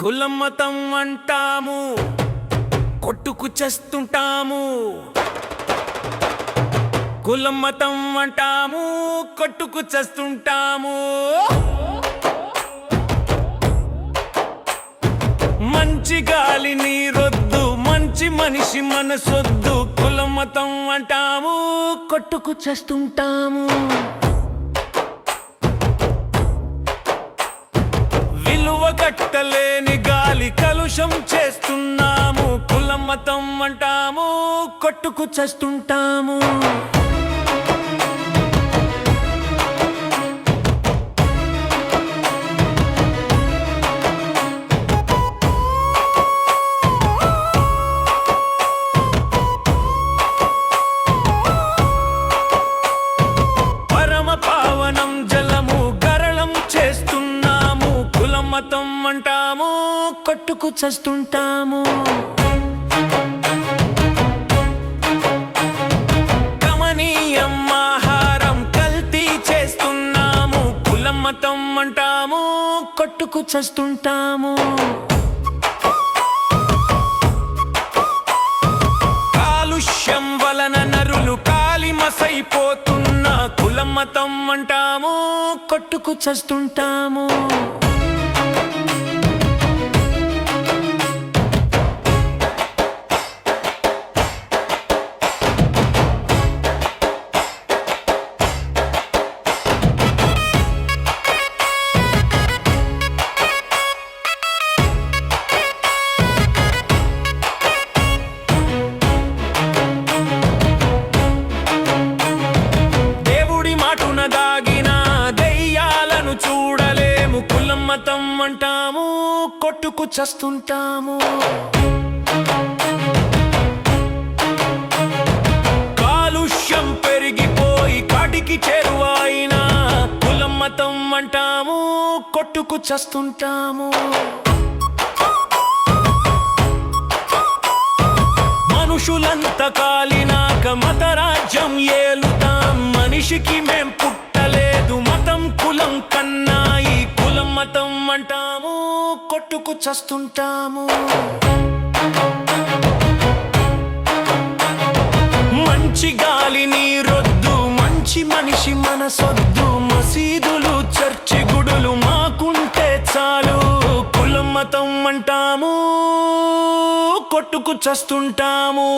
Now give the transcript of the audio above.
కులం మతం అంటాము కొట్టుకు చేస్తుంటాము. కులం మతం అంటాము కొట్టుకు చేస్తుంటాము. మంచి గాలి నీరొద్దు మంచి మనిషి మనసొద్దు. కులం మతం అంటాము కొట్టుకు చేస్తుంటాము. విలువ కట్టలేని కలుషం చేస్తున్నాము కులం మతం అంటాము కొట్టుకు చేస్తుంటాము. పరమ పావనం జలము గరళం చేస్తున్నాము కులం మతం అంటాము కొట్టుకు చస్తుంటాము. గమనీయం ఆహారం కల్తీ చేస్తున్నాము. కులం మతం అంటాము కొట్టుకు చస్తుంటాము. కాలుష్యం వలన నరులు కాలిమసైపోతున్న కులం మతం అంటాము కొట్టుకు చస్తుంటాము. చూడలేము కులం మతం అంటాము కొట్టుకు చస్తుంటాము. కాలుష్యం పెరిగిపోయి కాటికి చేరువైన కులం మతం అంటాము కొట్టుకు చస్తుంటాము. మనుషులంత కాలినాక మత రాజ్యం ఏలుతాం మనిషికి మేం పుట్టలేదు కొట్టుకు చస్తుంటాము. మంచి గాలి నీరొద్దు మంచి మనిషి మనసొద్దు. మసీదులు చర్చి గుడులు మాకుంటే చాలు. కులం మతం అంటాము కొట్టుకు చస్తుంటాము.